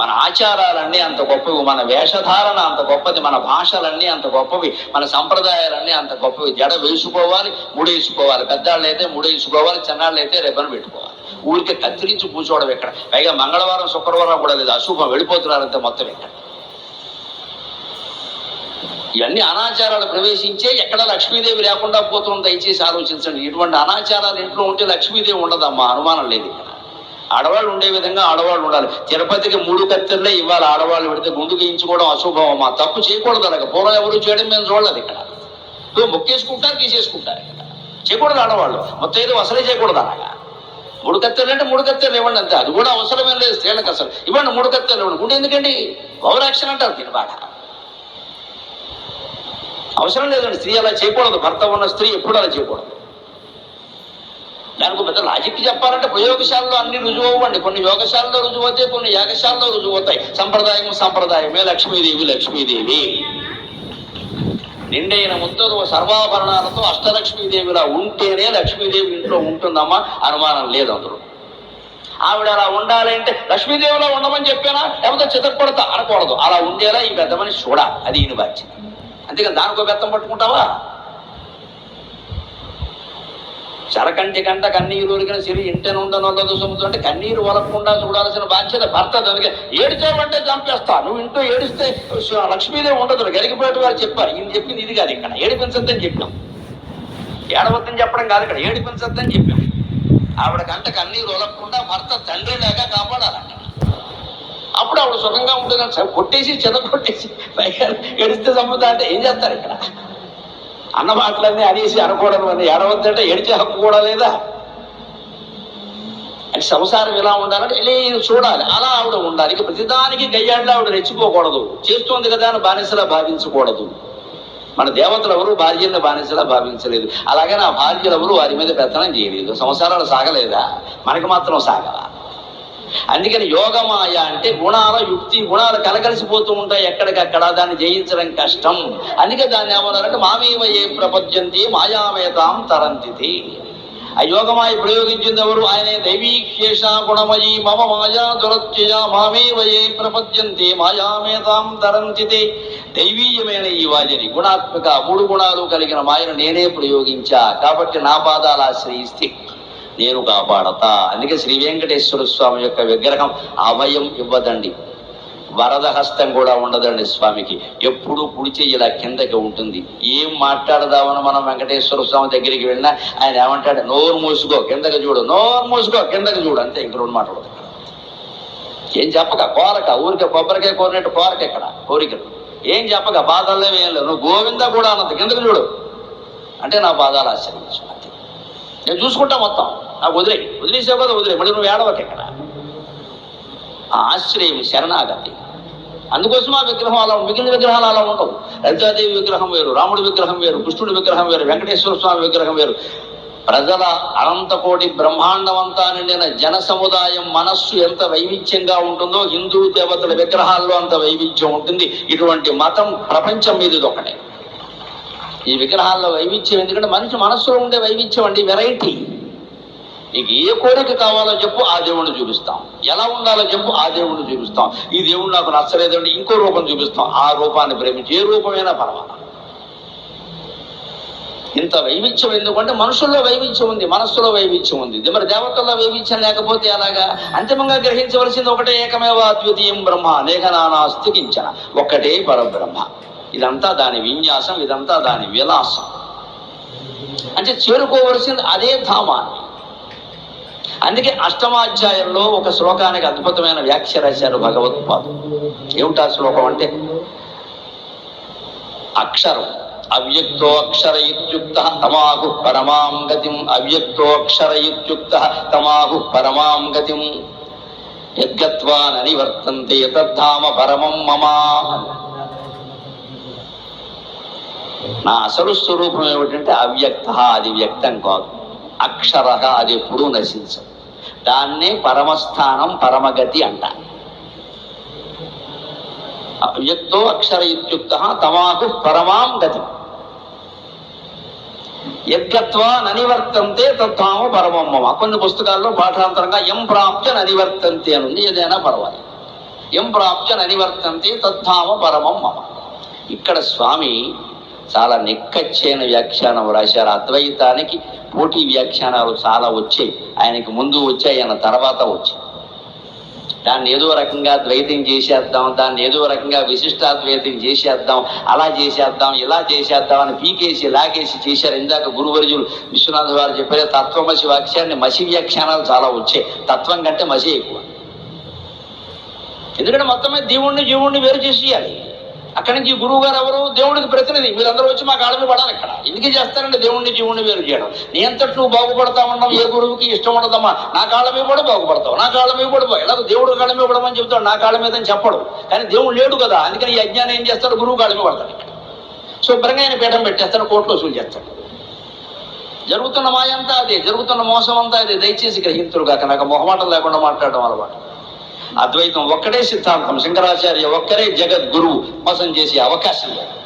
మన ఆచారాలన్నీ అంత గొప్పవి మన వేషధారణ అంత గొప్పది మన భాషలన్నీ అంత గొప్పవి మన సంప్రదాయాలన్నీ అంత గొప్పవి. జడ వేసుకోవాలి ముడేసుకోవాలి పెద్దాళ్ళు అయితే ముడేసుకోవాలి చిన్నాళ్ళు అయితే రెబ్బను పెట్టుకోవాలి. ఊరికే కత్తిరించి కూర్చోవడం ఇక్కడ పైగా మంగళవారం శుక్రవారం కూడా లేదు. అశుభం వెళ్ళిపోతున్నారంతే మొత్తం ఇక్కడ. ఇవన్నీ అనాచారాలు ప్రవేశించే ఎక్కడ లక్ష్మీదేవి లేకుండా పోతుంది దయచేసి ఆలోచించండి. ఇటువంటి అనాచారాలు ఇంట్లో ఉంటే లక్ష్మీదేవి ఉండదమ్మా అనుమానం లేదు ఇక్కడ. ఆడవాళ్ళు ఉండే విధంగా ఆడవాళ్ళు ఉండాలి. తిరుపతికి మూడు కత్తెర్లే ఇవ్వాలి. ఆడవాళ్ళు పెడితే గుండు గీయించుకోవడం అశుభం తప్పు చేయకూడదు అలాగ. పూర్వం ఎవరు చేయడం మేము చూడలేదు ఇక్కడ. ఇప్పుడు మొక్కేసుకుంటారు తీసేసుకుంటారు ఇక్కడ. చేయకూడదు ఆడవాళ్ళు. మొత్తం ఏదో అసలే చేయకూడదు అలాగా. మూడు కత్తెలు అంటే మూడు కత్తెలు ఇవ్వండి అంతే. అది కూడా అవసరమే లేదు. స్త్రీలకు అసలు. ఇవ్వండి మూడు కత్తెలు ఇవ్వండి. గుండె ఎందుకండి? ఓవర్ యాక్షన్ అంటారు దీని బాధ అవసరం లేదండి. స్త్రీ అలా చేయకూడదు. భర్త ఉన్న స్త్రీ ఎప్పుడు అలా చేయకూడదు. దానికి పెద్ద లాజిక్ చెప్పాలంటే ప్రయోగశాలలో అన్ని రుజువు అవ్వండి కొన్ని యోగశాలలో రుజువు అవుతాయి కొన్ని యాగశాలలో రుజువు అవుతాయి సంప్రదాయం సంప్రదాయమే. లక్ష్మీదేవి లక్ష్మీదేవి. నిండైన ముద్దరు సర్వాభరణాలతో అష్టలక్ష్మీదేవిలా ఉంటేనే లక్ష్మీదేవి ఇంట్లో ఉంటుందమ్మా అనుమానం లేదు అందులో. ఆవిడ అలా ఉండాలి అంటే లక్ష్మీదేవిలా ఉండమని చెప్పానా? లేకపోతే చితక్కొడతా అనకూడదు. అలా ఉండేలా ఈ పెద్ద మనిషి చూడాలి. అది ఈయన బాధ్యత. అంతేకాని దానికో బెత్తం పట్టుకుంటావా? చరకంటి కంట కన్నీరు ఒరిగిన సిరి ఇంటనుండనొల్లదు ఉండనొల్లదు అంటే కన్నీరు వలకుండా చూడాల్సిన బాధ్యత భర్త అందుకే ఏడిచావంటే చంపేస్తా. నువ్వు ఇంట్లో ఏడిస్తే శ- లక్ష్మీదేవి ఉండదు. గరిగిపోయేట వారు చెప్పారు. ఈయన చెప్పింది ఇది కాదు ఇక్కడ. ఏడిపించద్దని చెప్పాం. ఏడవద్దని చెప్పడం కాదు ఇక్కడ. ఏడిపించద్దని చెప్పాం. ఆవిడ కంట కన్నీరు వలకుండా భర్త తండ్రి లేక కాపాడాలంట. అప్పుడు ఆవిడ సుఖంగా ఉంటుంది కానీ కొట్టేసి చెద కొట్టేసి పైగా ఏడిస్తే చంపుతా అంటే ఏం చేస్తారు ఇక్కడ? అన్న మాటలన్నీ అనేసి అనకూడదు అని ఏడవద్దంటే ఏడిచే హక్కు కూడా లేదా? అంటే సంసారం ఎలా ఉండాలంటే లేదు చూడాలి. అలా ఆవిడ ఉండాలి. ఇక ప్రతిదానికి గయ్యాడిలో ఆవిడ రెచ్చిపోకూడదు. చేస్తోంది కదా అని బానిసలా భావించకూడదు. మన దేవతలు ఎవరు భార్యలను బానిసలా భావించలేదు. అలాగే నా భార్యలు ఎవరు వారి మీద పెత్తనం చేయలేదు. సంసారాలు సాగలేదా? మనకి మాత్రం సాగలా. అందుకని యోగమాయ అంటే గుణాల యుక్తి గుణాలు కలగలిసిపోతూ ఉంటాయి ఎక్కడికక్కడ దాన్ని జయించడం కష్టం. అందుకే దాన్ని ఏమన్నారంటే మామేవయే ప్రపంచంతి మాయామయతాం తరంతితి. ఆ యోగమాయ ప్రయోగించింది ఎవరు? ఆయన దైవీక్షేష గుణమయీ మమ మాయా దురత్యయ మామేవయే ప్రపద్యంతి మాయామేతాం తరంతితే. దైవీయమైన ఈ వాజని గుణాత్మక మూడు గుణాలు కలిగిన మాయను నేనే ప్రయోగించా. కాబట్టి నా పాదాలు ఆశ్రయిస్తే నేను కాపాడతా. అందుకే శ్రీ వెంకటేశ్వర స్వామి యొక్క విగ్రహం అభయం ఇవ్వదండి. వరద హస్తం కూడా ఉండదండి స్వామికి. ఎప్పుడు కుడి చెయ్యి ఇలా కిందకి ఉంటుంది. ఏం మాట్లాడదామని మనం వెంకటేశ్వర స్వామి దగ్గరికి వెళ్ళినా ఆయన ఏమంటాడు నోరు మూసుకో కిందకి చూడు నోరు మూసుకో కిందకి చూడు. అంతే ఇంక రెండు మాటలు ఏం చెప్పక? కోరక ఊరికే కొబ్బరికాయ కోరినట్టు కోరక ఇక్కడ కోరికలు. ఏం చెప్పక? బాధల్లో ఏం లేదు. నువ్వు గోవింద కూడా అన్నది. కిందకి చూడు. అంటే నా బాధాలు ఆశ్రయించు అంతే. నేను చూసుకుంటా మొత్తం. నాకు వదిలే. వదిలేసే కదా వదిలే. మళ్ళీ నువ్వు ఏడవక ఇక్కడ. ఆశ్రయం శరణాగతి. అందుకోసం ఆ విగ్రహం అలా మిగిలిన విగ్రహాలు అలా ఉండవు. లలితాదేవి విగ్రహం వేరు రాముడి విగ్రహం వేరు కృష్ణుడి విగ్రహం వేరు వెంకటేశ్వర స్వామి విగ్రహం వేరు. ప్రజల అనంతకోటి బ్రహ్మాండమంతా నిండిన జన సముదాయం మనస్సు ఎంత వైవిధ్యంగా ఉంటుందో హిందూ దేవతల విగ్రహాల్లో అంత వైవిధ్యం ఉంటుంది. ఇటువంటి మతం ప్రపంచం మీద ఒకటే. ఈ విగ్రహాల్లో వైవిధ్యం ఎందుకంటే మనిషి మనస్సులో ఉండే వైవిధ్యం అండి వెరైటీ నీకు ఏ కోరిక కావాలో చెప్పు ఆ దేవుణ్ణి చూపిస్తాం. ఎలా ఉండాలో చెప్పు ఆ దేవుణ్ణి చూపిస్తాం. ఈ దేవుడు నాకు నచ్చలేదండి ఇంకో రూపం చూపిస్తాం. ఆ రూపాన్ని ప్రేమించి ఏ రూపమైనా పర్వాలా ఇంత వైవిధ్యం ఎందుకంటే మనుషుల్లో వైవిధ్యం ఉంది మనస్సులో వైవిధ్యం ఉంది. మరి దేవతల్లో వైవిధ్యం లేకపోతే అలాగా అంతిమంగా గ్రహించవలసింది ఒకటే ఏకమేవ అద్వితీయం బ్రహ్మ అనేక నానాస్తి కించన ఒక్కటే పరబ్రహ్మ. ఇదంతా దాని విన్యాసం ఇదంతా దాని విలాసం. అంటే చేరుకోవలసింది అదే ధామాన్ని. అందుకే అష్టమాధ్యాయంలో ఒక శ్లోకానికి అద్భుతమైన వ్యాఖ్య రాశారు భగవత్పాదు ఏమిటా శ్లోకం అంటే అక్షరం అవ్యక్తో అక్షర ఇత్యుక్త తమాహు పరమాం గతిం అవ్యక్తో అక్షర ఇత్యుక్త తమాహు పరమాం గతిం. యద్గత్వా ననివర్తంతే తద్ధామ పరమం మమా. నా అసలు స్వరూపం ఏమిటంటే అవ్యక్త అది వ్యక్తం కాదు. అక్షర అది ఎప్పుడూ నశించదు. దాన్నే పరమస్థానం పరమగతి అంట. వ్యక్తో అక్షర ఇత్యుక్త తమాకు పరమాం గతి. యద్గత్వా ననివర్తంతే తత్వాము పరమమ్మ కొన్ని పుస్తకాల్లో పాఠాంతరంగా ఎం ప్రాప్య ననివర్తంతే అని ఉంది. ఏదైనా పర్వాలేదు. ఎం ప్రాప్య ననివర్తంతే తద్ధామ పరమం మమ. ఇక్కడ స్వామి చాలా నిక్కచ్చైన వ్యాఖ్యానం రాశారు. అద్వైతానికి పోటీ వ్యాఖ్యానాలు చాలా వచ్చాయి. ఆయనకి ముందు వచ్చాయి ఆయన తర్వాత వచ్చాయి. దాన్ని ఏదో రకంగా ద్వైతం చేసేద్దాం దాన్ని ఏదో రకంగా విశిష్టాద్వైతం చేసేద్దాం అలా చేసేద్దాం ఇలా చేసేద్దాం అని పీకేసి లాగేసి చేశారు. ఇందాక గురువర్జులు విశ్వనాథ్ వారు చెప్పారు తత్వమసి వాక్యాన్ని మసి వ్యాఖ్యానాలు చాలా వచ్చాయి. తత్వం కంటే మసి ఎక్కువ. ఎందుకంటే మొత్తం మీద దేవుణ్ణి జీవుణ్ణి వేరు చేసేయాలి. అక్కడి నుంచి గురువు గారు ఎవరు? దేవుడికి ప్రతినిధి. మీరందరూ వచ్చి మా కాళ్ళ పడాలి అక్కడ. ఎందుకు చేస్తారంటే దేవుడిని జీవుడిని వేరు చేయడం. నీ అంతటి నువ్వు బాగుపడతా ఉన్నావు ఏ గురువుకి ఇష్టం ఉండదమ్మా? నా కాళ్ళ మీద కూడా బాగుపడతావు. నా కాళ్ళ మీద కూడా బాగు- ఎలాగో దేవుడు కాళ్ళ మీద పడమని చెప్తాడు. నా కాళ్ళ మీద అని చెప్పడు. కానీ దేవుడు లేడు కదా. అందుకని ఈ అజ్ఞానం ఏం చేస్తాడు? గురువు కాళ్ళ మీద పడతాడు శుభ్రంగా ఆయన పీఠం పెట్టేస్తాడు కోర్టులో వసూలు చేస్తాడు. జరుగుతున్న మాయంతా అదే. జరుగుతున్న మోసం అంతా అదే. దయచేసి గ్రహింతురు కాక నాకు మొహమాటం లేకుండా మాట్లాడడం అలవాటు. అద్వైతం ఒక్కడే సిద్ధాంతం శంకరాచార్య ఒక్కరే జగద్గురువు మోసం చేసే అవకాశం లేదు